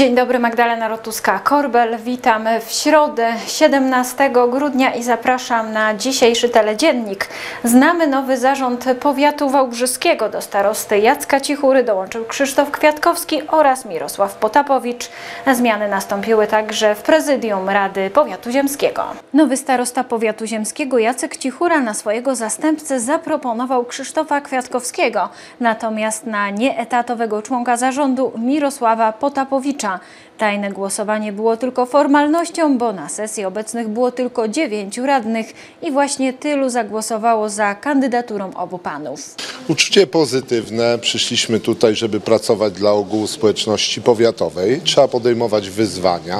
Dzień dobry, Magdalena Rotuska-Korbel. Witam w środę 17 grudnia i zapraszam na dzisiejszy teledziennik. Znamy nowy zarząd powiatu wałbrzyskiego. Do starosty Jacka Cichury dołączył Krzysztof Kwiatkowski oraz Mirosław Potapowicz. Zmiany nastąpiły także w prezydium Rady Powiatu Ziemskiego. Nowy starosta powiatu ziemskiego Jacek Cichura na swojego zastępcę zaproponował Krzysztofa Kwiatkowskiego, natomiast na nieetatowego członka zarządu Mirosława Potapowicza. Tajne głosowanie było tylko formalnością, bo na sesji obecnych było tylko dziewięciu radnych i właśnie tylu zagłosowało za kandydaturą obu panów. Uczucie pozytywne. Przyszliśmy tutaj, żeby pracować dla ogółu społeczności powiatowej. Trzeba podejmować wyzwania,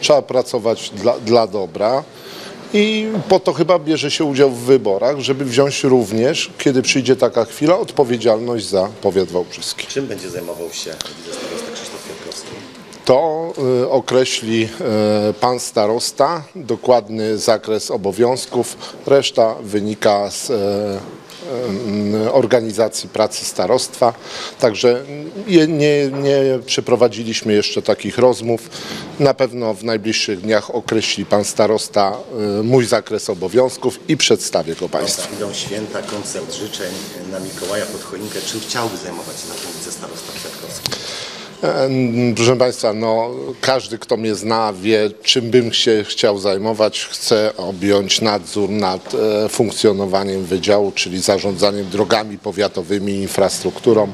trzeba pracować dla, dla dobra. I po to chyba bierze się udział w wyborach, żeby wziąć również, kiedy przyjdzie taka chwila, odpowiedzialność za powiat wałbrzyski. Czym będzie zajmował się wicestarosta Krzysztof Kwiatkowski? To y, określi y, pan starosta, dokładny zakres obowiązków, reszta wynika z y, organizacji pracy starostwa. Także nie, nie przeprowadziliśmy jeszcze takich rozmów. Na pewno w najbliższych dniach określi pan starosta mój zakres obowiązków i przedstawię go państwu. Idą święta, koncert życzeń na Mikołaja pod choinkę. Czym chciałby zajmować się na tym wicestarosta Kwiatkowski? Proszę Państwa, no, każdy, kto mnie zna, wie, czym bym się chciał zajmować. Chcę objąć nadzór nad e, funkcjonowaniem wydziału, czyli zarządzaniem drogami powiatowymi, infrastrukturą.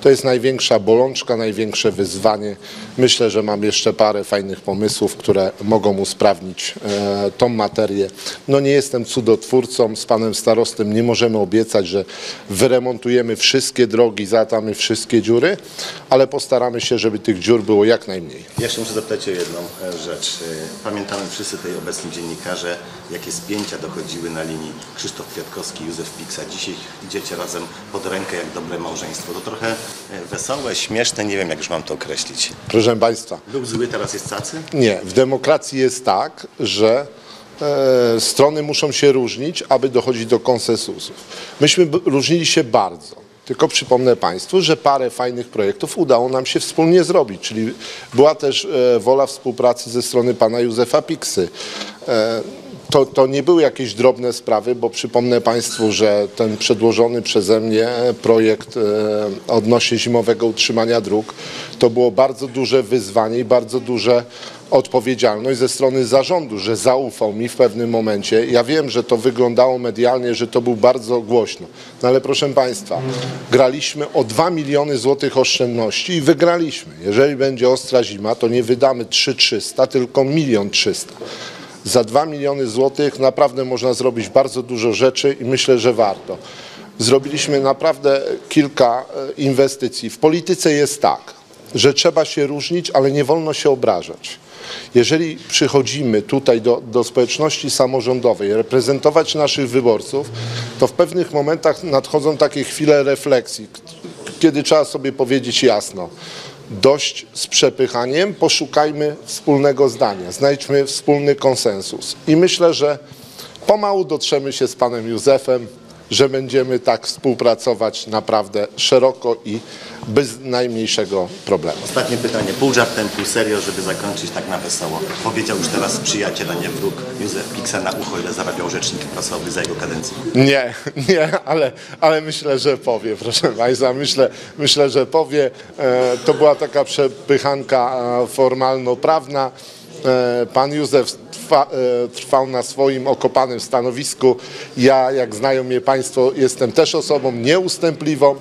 To jest największa bolączka, największe wyzwanie. Myślę, że mam jeszcze parę fajnych pomysłów, które mogą usprawnić e, tą materię. No nie jestem cudotwórcą, z panem starostem nie możemy obiecać, że wyremontujemy wszystkie drogi, zatamy wszystkie dziury, ale postaramy się, żeby tych dziur było jak najmniej. Ja jeszcze muszę zapytać o jedną e, rzecz. E, Pamiętamy wszyscy tutaj obecni dziennikarze, jakie spięcia dochodziły na linii Krzysztof Kwiatkowski, Józef Piksa. Dzisiaj idziecie razem pod rękę jak dobre małżeństwo. To trochę e, wesołe, śmieszne, nie wiem jak już mam to określić. Proszę Państwa, Lub zły, teraz jest cacy? nie, w demokracji jest tak, że strony muszą się różnić, aby dochodzić do konsensusów. Myśmy różnili się bardzo. Tylko przypomnę Państwu, że parę fajnych projektów udało nam się wspólnie zrobić, czyli była też e, wola współpracy ze strony pana Józefa Piksy. To, to nie były jakieś drobne sprawy, bo przypomnę Państwu, że ten przedłożony przeze mnie projekt e, odnośnie zimowego utrzymania dróg to było bardzo duże wyzwanie i bardzo duże odpowiedzialność ze strony zarządu, że zaufał mi w pewnym momencie. Ja wiem, że to wyglądało medialnie, że to był bardzo głośno. No ale proszę Państwa, graliśmy o 2 miliony złotych oszczędności i wygraliśmy. Jeżeli będzie ostra zima, to nie wydamy 3300, tylko 1 300 za 2 miliony złotych naprawdę można zrobić bardzo dużo rzeczy i myślę, że warto. Zrobiliśmy naprawdę kilka e, inwestycji. W polityce jest tak, że trzeba się różnić, ale nie wolno się obrażać. Jeżeli przychodzimy tutaj do, do społeczności samorządowej, reprezentować naszych wyborców, to w pewnych momentach nadchodzą takie chwile refleksji, kiedy trzeba sobie powiedzieć jasno, dość z przepychaniem, poszukajmy wspólnego zdania, znajdźmy wspólny konsensus. I myślę, że pomału dotrzemy się z panem Józefem, że będziemy tak współpracować naprawdę szeroko i bez najmniejszego problemu. Ostatnie pytanie, pół żartem, pół serio, żeby zakończyć tak na wesoło. Powiedział już teraz przyjaciel, a nie wróg Józef Piksa na ucho, ile zarabiał rzecznik prasowy za jego kadencji. Nie, nie, ale, ale myślę, że powie, proszę Państwa, myślę, myślę że powie. E, to była taka przepychanka e, formalno-prawna. E, pan Józef trwa, e, trwał na swoim okopanym stanowisku. Ja, jak znają mnie Państwo, jestem też osobą nieustępliwą.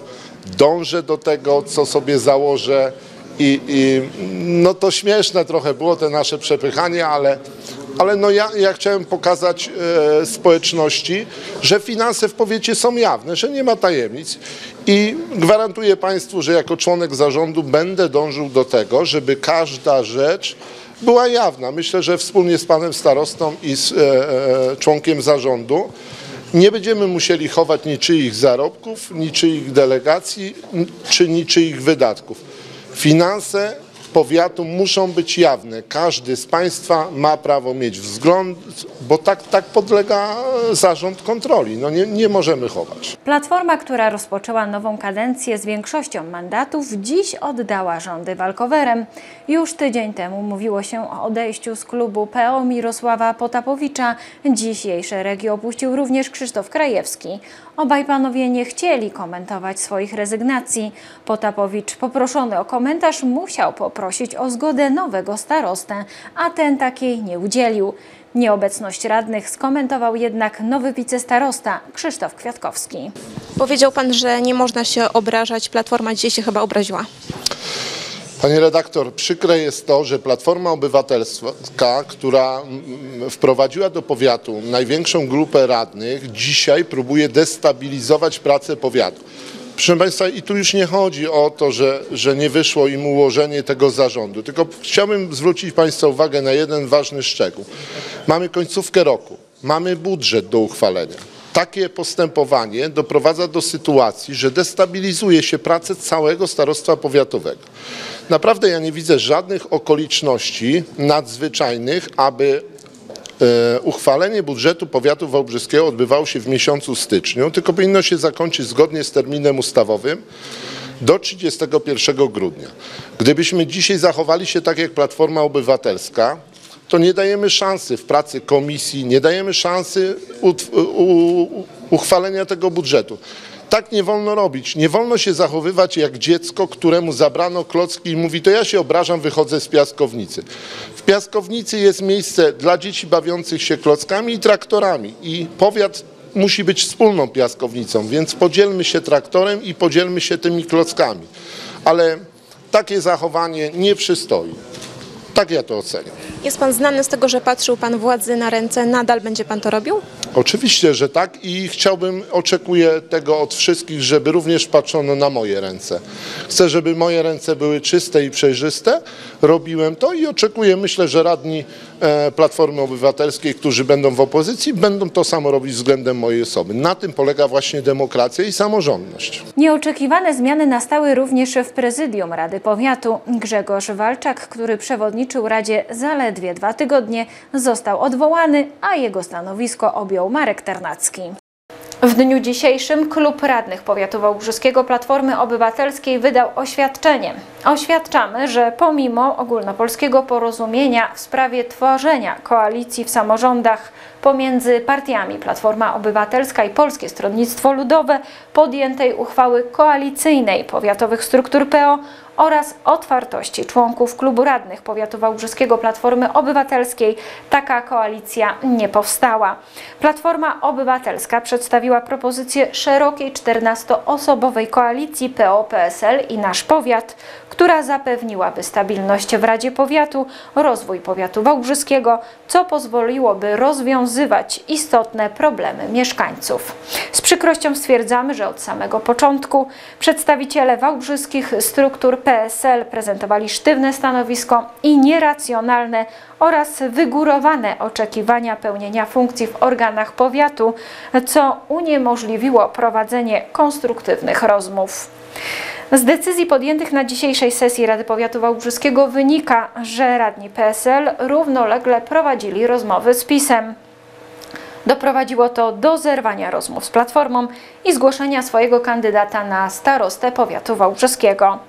Dążę do tego, co sobie założę. I, I no to śmieszne trochę było te nasze przepychanie, ale, ale no ja, ja chciałem pokazać e, społeczności, że finanse w powiecie są jawne, że nie ma tajemnic i gwarantuję Państwu, że jako członek zarządu będę dążył do tego, żeby każda rzecz była jawna. Myślę, że wspólnie z panem starostą i z e, e, członkiem zarządu nie będziemy musieli chować niczyich zarobków, niczyich delegacji czy niczyich wydatków. Finanse powiatu muszą być jawne. Każdy z Państwa ma prawo mieć wzgląd, bo tak, tak podlega zarząd kontroli. No nie, nie możemy chować. Platforma, która rozpoczęła nową kadencję z większością mandatów, dziś oddała rządy walkowerem. Już tydzień temu mówiło się o odejściu z klubu PO Mirosława Potapowicza. Dziś jej szeregi opuścił również Krzysztof Krajewski. Obaj panowie nie chcieli komentować swoich rezygnacji. Potapowicz, poproszony o komentarz, musiał poprosić o zgodę nowego starostę, a ten takiej nie udzielił. Nieobecność radnych skomentował jednak nowy wicestarosta Krzysztof Kwiatkowski. Powiedział pan, że nie można się obrażać. Platforma dzisiaj się chyba obraziła. Panie redaktor, przykre jest to, że Platforma Obywatelska, która mm, wprowadziła do powiatu największą grupę radnych, dzisiaj próbuje destabilizować pracę powiatu. Proszę Państwa, i tu już nie chodzi o to, że, że nie wyszło im ułożenie tego zarządu, tylko chciałbym zwrócić Państwa uwagę na jeden ważny szczegół. Mamy końcówkę roku, mamy budżet do uchwalenia. Takie postępowanie doprowadza do sytuacji, że destabilizuje się pracę całego starostwa powiatowego. Naprawdę ja nie widzę żadnych okoliczności nadzwyczajnych, aby e, uchwalenie budżetu powiatu wałbrzyskiego odbywało się w miesiącu styczniu, tylko powinno się zakończyć zgodnie z terminem ustawowym do 31 grudnia. Gdybyśmy dzisiaj zachowali się tak jak Platforma Obywatelska, to nie dajemy szansy w pracy komisji, nie dajemy szansy uchwalenia tego budżetu. Tak nie wolno robić. Nie wolno się zachowywać jak dziecko, któremu zabrano klocki i mówi, to ja się obrażam, wychodzę z piaskownicy. W piaskownicy jest miejsce dla dzieci bawiących się klockami i traktorami i powiat musi być wspólną piaskownicą, więc podzielmy się traktorem i podzielmy się tymi klockami. Ale takie zachowanie nie przystoi. Tak ja to oceniam. Jest pan znany z tego, że patrzył pan władzy na ręce. Nadal będzie pan to robił? Oczywiście, że tak i chciałbym, oczekuję tego od wszystkich, żeby również patrzono na moje ręce. Chcę, żeby moje ręce były czyste i przejrzyste. Robiłem to i oczekuję, myślę, że radni Platformy Obywatelskiej, którzy będą w opozycji, będą to samo robić względem mojej osoby. Na tym polega właśnie demokracja i samorządność. Nieoczekiwane zmiany nastały również w prezydium Rady Powiatu. Grzegorz Walczak, który przewodniczył Radzie zaledwie dwa tygodnie, został odwołany, a jego stanowisko objął Marek Ternacki. W dniu dzisiejszym Klub Radnych Powiatu Wałbrzyskiego Platformy Obywatelskiej wydał oświadczenie. Oświadczamy, że pomimo ogólnopolskiego porozumienia w sprawie tworzenia koalicji w samorządach pomiędzy partiami Platforma Obywatelska i Polskie Stronnictwo Ludowe podjętej uchwały koalicyjnej powiatowych struktur PO oraz otwartości członków klubu radnych powiatu wałbrzyskiego Platformy Obywatelskiej taka koalicja nie powstała. Platforma Obywatelska przedstawiła propozycję szerokiej 14-osobowej koalicji PO-PSL i Nasz Powiat, która zapewniłaby stabilność w Radzie Powiatu, rozwój powiatu wałbrzyskiego, co pozwoliłoby rozwiązywać istotne problemy mieszkańców. Z przykrością stwierdzamy, że od samego początku przedstawiciele wałbrzyskich struktur PSL prezentowali sztywne stanowisko i nieracjonalne oraz wygórowane oczekiwania pełnienia funkcji w organach powiatu, co uniemożliwiło prowadzenie konstruktywnych rozmów. Z decyzji podjętych na dzisiejszej sesji Rady Powiatu Wałbrzyskiego wynika, że radni PSL równolegle prowadzili rozmowy z PiSem. Doprowadziło to do zerwania rozmów z Platformą i zgłoszenia swojego kandydata na starostę powiatu wałbrzyskiego.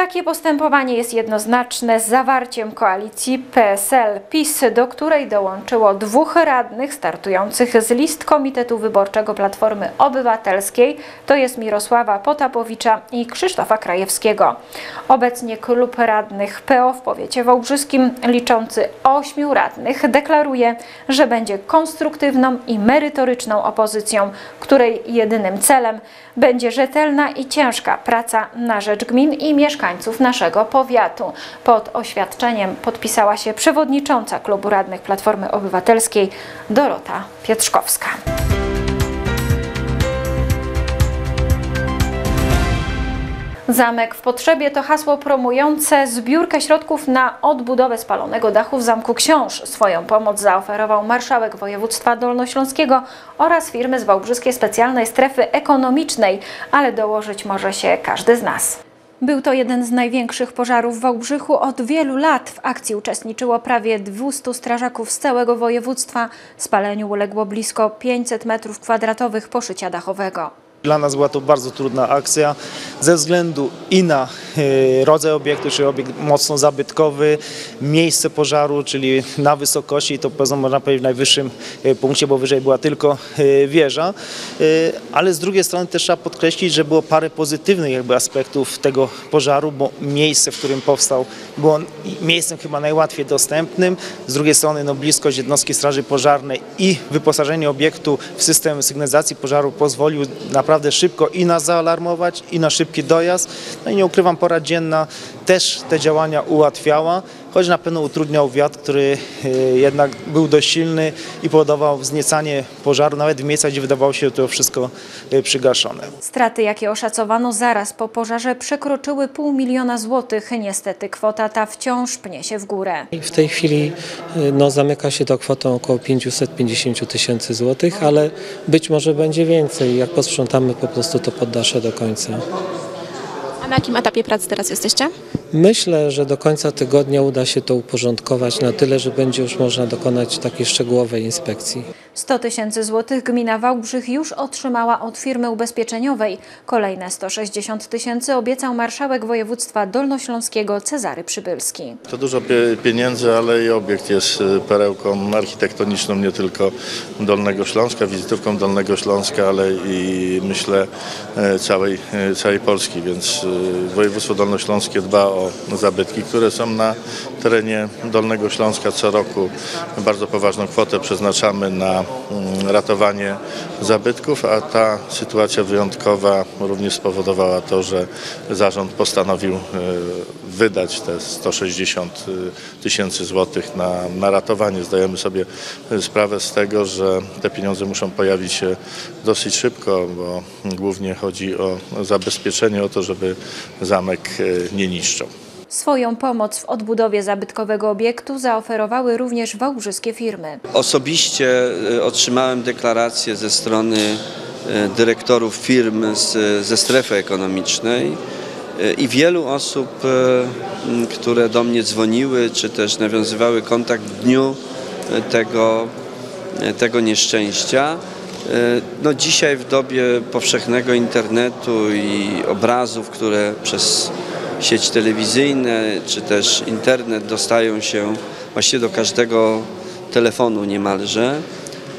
Takie postępowanie jest jednoznaczne z zawarciem koalicji PSL-PiS, do której dołączyło dwóch radnych startujących z list Komitetu Wyborczego Platformy Obywatelskiej, to jest Mirosława Potapowicza i Krzysztofa Krajewskiego. Obecnie klub radnych PO w powiecie wałbrzyskim, liczący ośmiu radnych, deklaruje, że będzie konstruktywną i merytoryczną opozycją, której jedynym celem będzie rzetelna i ciężka praca na rzecz gmin i mieszkańców naszego powiatu. Pod oświadczeniem podpisała się przewodnicząca klubu radnych Platformy Obywatelskiej Dorota Pietrzkowska. Zamek w potrzebie to hasło promujące zbiórkę środków na odbudowę spalonego dachu w Zamku Książ. Swoją pomoc zaoferował marszałek województwa dolnośląskiego oraz firmy z Wałbrzyskiej Specjalnej Strefy Ekonomicznej, ale dołożyć może się każdy z nas. Był to jeden z największych pożarów w Wałbrzychu. Od wielu lat w akcji uczestniczyło prawie 200 strażaków z całego województwa. Spaleniu uległo blisko 500 metrów kwadratowych poszycia dachowego. Dla nas była to bardzo trudna akcja. Ze względu i na e, rodzaj obiektu, czyli obiekt mocno zabytkowy, miejsce pożaru, czyli na wysokości, to można powiedzieć w najwyższym e, punkcie, bo wyżej była tylko e, wieża, ale z drugiej strony też trzeba podkreślić, że było parę pozytywnych jakby aspektów tego pożaru, bo miejsce, w którym powstał, było miejscem chyba najłatwiej dostępnym, z drugiej strony no, bliskość jednostki straży pożarnej i wyposażenie obiektu w system sygnalizacji pożaru pozwolił naprawdę szybko i nas zaalarmować, i na szybki dojazd. No i nie ukrywam, pora dzienna też te działania ułatwiała, choć na pewno utrudniał wiatr, który e, jednak był dość silny i powodował wzniecanie pożaru, nawet w miejscach, gdzie wydawało się to wszystko e, przygaszone. Straty, jakie oszacowano zaraz po pożarze, przekroczyły pół miliona złotych. Niestety kwota ta wciąż pnie się w górę. W tej chwili y, no, zamyka się to kwotą około 550 tysięcy złotych, ale być może będzie więcej. Jak posprzątamy po prostu to poddasze do końca. Na jakim etapie pracy teraz jesteście? Myślę, że do końca tygodnia uda się to uporządkować na tyle, że będzie już można dokonać takiej szczegółowej inspekcji. 100 tysięcy złotych gmina Wałbrzych już otrzymała od firmy ubezpieczeniowej. Kolejne 160 tysięcy obiecał marszałek województwa dolnośląskiego Cezary Przybylski. To dużo pie- pieniędzy, ale i obiekt jest y, perełką architektoniczną nie tylko Dolnego Śląska, wizytówką Dolnego Śląska, ale i myślę e, całej, e, całej Polski, więc y, województwo dolnośląskie dba o zabytki, które są na terenie Dolnego Śląska co roku. Bardzo poważną kwotę przeznaczamy na ratowanie zabytków, a ta sytuacja wyjątkowa również spowodowała to, że zarząd postanowił e, wydać te 160 tysięcy złotych na, na ratowanie. Zdajemy sobie sprawę z tego, że te pieniądze muszą pojawić się dosyć szybko, bo głównie chodzi o zabezpieczenie, o to, żeby zamek e, nie niszczał. Swoją pomoc w odbudowie zabytkowego obiektu zaoferowały również wałbrzyskie firmy. Osobiście e, otrzymałem deklarację ze strony e, dyrektorów firm z, ze strefy ekonomicznej e, i wielu osób, które do mnie dzwoniły, czy też nawiązywały kontakt w dniu tego, tego nieszczęścia. No dzisiaj w dobie powszechnego internetu i obrazów, które przez sieć telewizyjne czy też internet dostają się właściwie do każdego telefonu niemalże,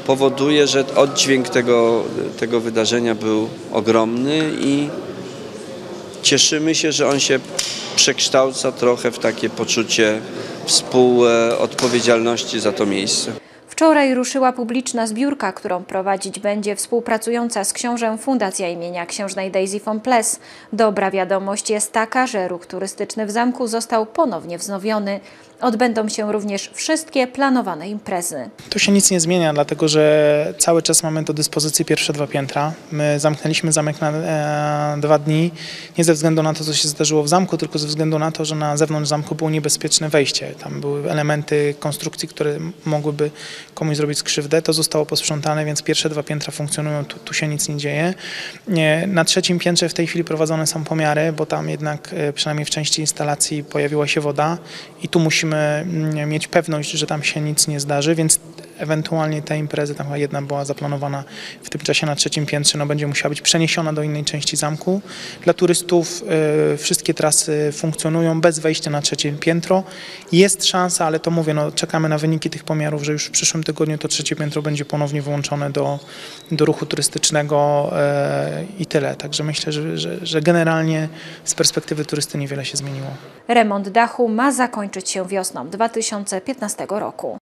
powoduje, że oddźwięk tego, tego wydarzenia był ogromny i cieszymy się, że on się przekształca trochę w takie poczucie współodpowiedzialności za to miejsce. Wczoraj ruszyła publiczna zbiórka, którą prowadzić będzie współpracująca z książę Fundacja imienia księżnej Daisy von. Dobra wiadomość jest taka, że ruch turystyczny w zamku został ponownie wznowiony. Odbędą się również wszystkie planowane imprezy. Tu się nic nie zmienia, dlatego że cały czas mamy do dyspozycji pierwsze dwa piętra. My zamknęliśmy zamek na e, dwa dni, nie ze względu na to, co się zdarzyło w zamku, tylko ze względu na to, że na zewnątrz zamku było niebezpieczne wejście. Tam były elementy konstrukcji, które mogłyby komuś zrobić skrzywdę. To zostało posprzątane, więc pierwsze dwa piętra funkcjonują, tu, tu się nic nie dzieje. Na trzecim piętrze w tej chwili prowadzone są pomiary, bo tam jednak e, przynajmniej w części instalacji pojawiła się woda i tu musimy mm, mieć pewność, że tam się nic nie zdarzy, więc ewentualnie te imprezy, tam jedna była zaplanowana w tym czasie na trzecim piętrze, no będzie musiała być przeniesiona do innej części zamku. Dla turystów e, wszystkie trasy funkcjonują bez wejścia na trzecie piętro. Jest szansa, ale to mówię, no czekamy na wyniki tych pomiarów, że już w przyszłym tygodniu to trzecie piętro będzie ponownie wyłączone do, do ruchu turystycznego e, i tyle. Także myślę, że, że, że generalnie z perspektywy turysty niewiele się zmieniło. Remont dachu ma zakończyć się wiosną 2015 roku.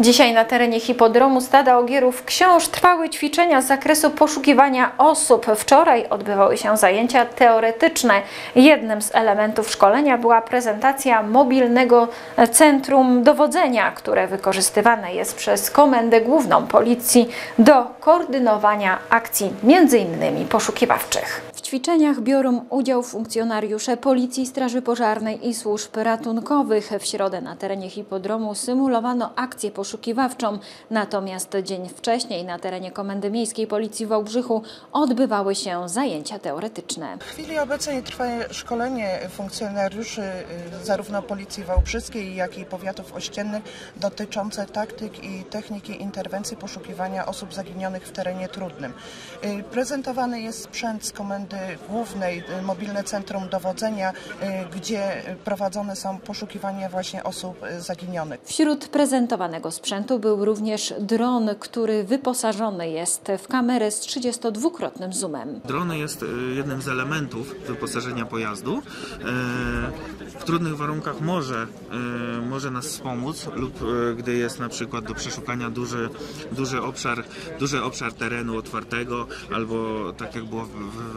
Dzisiaj na terenie hipodromu Stada Ogierów Książ trwały ćwiczenia z zakresu poszukiwania osób. Wczoraj odbywały się zajęcia teoretyczne. Jednym z elementów szkolenia była prezentacja mobilnego centrum dowodzenia, które wykorzystywane jest przez Komendę Główną Policji do koordynowania akcji m.in. poszukiwawczych. Ćwiczeniach biorą udział funkcjonariusze Policji, Straży Pożarnej i służb ratunkowych. W środę na terenie hipodromu symulowano akcję poszukiwawczą, natomiast dzień wcześniej na terenie Komendy Miejskiej Policji w Wałbrzychu odbywały się zajęcia teoretyczne. W chwili obecnej trwa szkolenie funkcjonariuszy y, zarówno Policji Wałbrzyskiej, jak i powiatów ościennych dotyczące taktyk i techniki interwencji poszukiwania osób zaginionych w terenie trudnym. Y, Prezentowany jest sprzęt z Komendy Głównej, y, mobilne centrum dowodzenia, y, gdzie prowadzone są poszukiwania właśnie osób y, zaginionych. Wśród prezentowanego sprzętu był również dron, który wyposażony jest w kamerę z 32-krotnym zoomem. Drony jest jednym z elementów wyposażenia pojazdu. E, W trudnych warunkach może, e, może nas wspomóc lub e, gdy jest na przykład do przeszukania duży, duży, obszar, duży obszar terenu otwartego albo tak jak było w, w,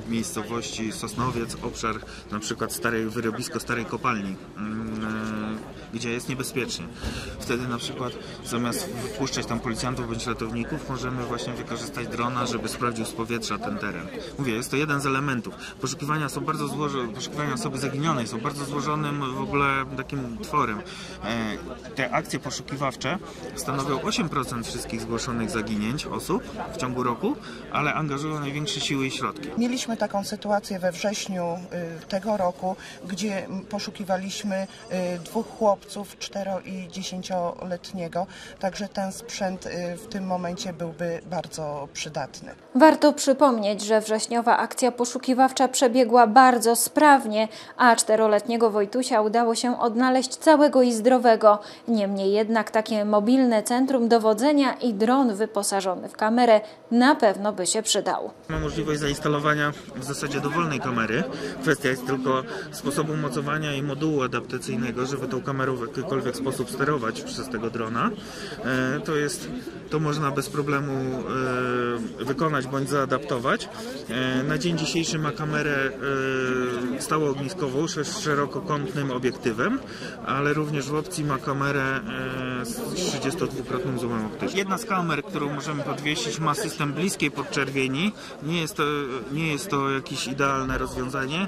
miejscowości Sosnowiec, obszar na przykład starej, wyrobisko starej kopalni, mm, gdzie jest niebezpiecznie. Wtedy na przykład zamiast wpuszczać tam policjantów bądź ratowników, możemy właśnie wykorzystać drona, żeby sprawdził z powietrza ten teren. Mówię, jest to jeden z elementów. Poszukiwania są bardzo złożone, poszukiwania osoby zaginionej są bardzo złożonym w ogóle takim tworem. E, Te akcje poszukiwawcze stanowią 8% wszystkich zgłoszonych zaginięć osób w ciągu roku, ale angażują największe siły i środki. Mieliśmy taką sytuację we wrześniu y, tego roku, gdzie poszukiwaliśmy y, dwóch chłopców, 4 i 10-letniego, także ten sprzęt y, w tym momencie byłby bardzo przydatny. Warto przypomnieć, że wrześniowa akcja poszukiwawcza przebiegła bardzo sprawnie, a czteroletniego Wojtusia udało się odnaleźć całego i zdrowego. Niemniej jednak takie mobilne centrum dowodzenia i dron wyposażony w kamerę na pewno by się przydał. Ma możliwość zainstalowania w zasadzie dowolnej kamery. Kwestia jest tylko sposobu mocowania i modułu adaptacyjnego, żeby tą kamerą w jakikolwiek sposób sterować przez tego drona. E, To jest, to można bez problemu e, wykonać bądź zaadaptować. E, Na dzień dzisiejszy ma kamerę stałoogniskową z szerokokątnym obiektywem, ale również w opcji ma kamerę 32-krotnym zoomem optycznym. Jedna z kamer, którą możemy podwiesić ma system bliskiej podczerwieni. Nie jest to, nie jest to jakieś idealne rozwiązanie.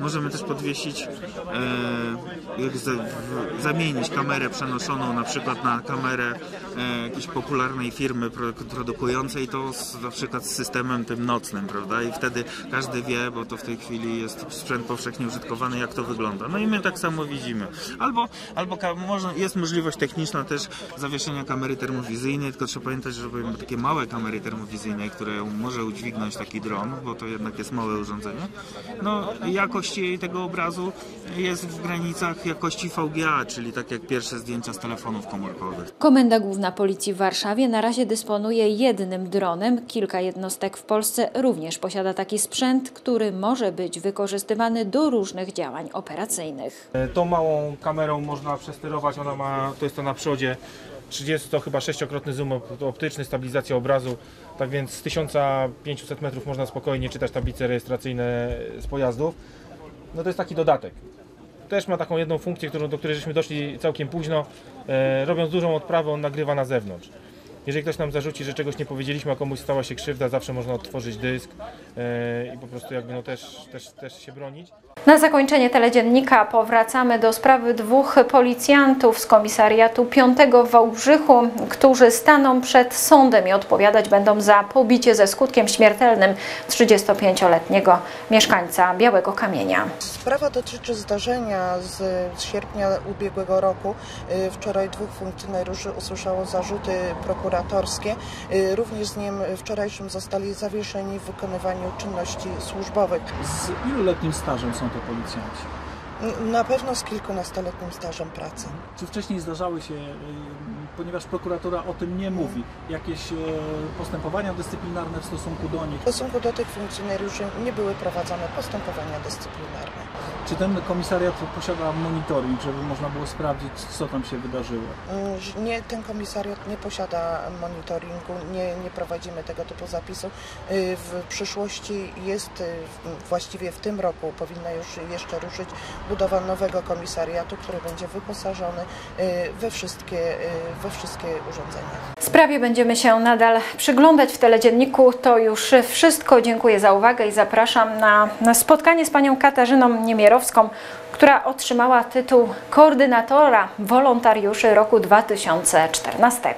Możemy też podwiesić, e, jak za, w, zamienić kamerę przenoszoną na przykład na kamerę e, jakiejś popularnej firmy pro, produkującej to z, na przykład z systemem tym nocnym, prawda? I wtedy każdy wie, bo to w tej chwili jest sprzęt powszechnie użytkowany, jak to wygląda. No i my tak samo widzimy. Albo, albo można, jest możliwość techniczna też zawieszenia kamery termowizyjnej, tylko trzeba pamiętać, że robimy takie małe kamery termowizyjne, które może udźwignąć taki dron, bo to jednak jest małe urządzenie. No, jakość jej tego obrazu jest w granicach jakości VGA, czyli tak jak pierwsze zdjęcia z telefonów komórkowych. Komenda Główna Policji w Warszawie na razie dysponuje jednym dronem. Kilka jednostek w Polsce również posiada taki sprzęt, który może być wykorzystywany do różnych działań operacyjnych. Tą małą kamerą można przesterować, ona ma, to jest to na przodzie 30 to chyba 6-krotny zoom op- optyczny, stabilizacja obrazu, tak więc z 1500 metrów można spokojnie czytać tablice rejestracyjne z pojazdów. No to jest taki dodatek. Też ma taką jedną funkcję, którą, do której żeśmy doszli całkiem późno. E, robiąc dużą odprawę, on nagrywa na zewnątrz. Jeżeli ktoś nam zarzuci, że czegoś nie powiedzieliśmy, a komuś stała się krzywda, zawsze można odtworzyć dysk e, i po prostu jakby no też, też, też się bronić. Na zakończenie teledziennika powracamy do sprawy dwóch policjantów z komisariatu 5 w Wałbrzychu, którzy staną przed sądem i odpowiadać będą za pobicie ze skutkiem śmiertelnym 35-letniego mieszkańca Białego Kamienia. Sprawa dotyczy zdarzenia z, sierpnia ubiegłego roku. Wczoraj dwóch funkcjonariuszy usłyszało zarzuty prokuratorskie. Również z dniem wczorajszym zostali zawieszeni w wykonywaniu czynności służbowych. Z iluletnim stażem są to policjanci? N- Na pewno z kilkunastoletnim stażem pracy. Czy wcześniej zdarzały się, y, ponieważ prokuratura o tym nie mówi, jakieś y, postępowania dyscyplinarne w stosunku do nich? W stosunku do tych funkcjonariuszy nie były prowadzone postępowania dyscyplinarne. Czy ten komisariat posiada monitoring, żeby można było sprawdzić, co tam się wydarzyło? Mm, Nie, ten komisariat nie posiada monitoringu, nie, nie prowadzimy tego typu zapisu. Y, W przyszłości jest, y, właściwie w tym roku powinna już jeszcze ruszyć budowa nowego komisariatu, który będzie wyposażony y, we wszystkie, we wszystkie urządzenia. Sprawie będziemy się nadal przyglądać w teledzienniku. To już wszystko. Dziękuję za uwagę i zapraszam na, na spotkanie z panią Katarzyną Niemierowską, która otrzymała tytuł koordynatora wolontariuszy roku 2014.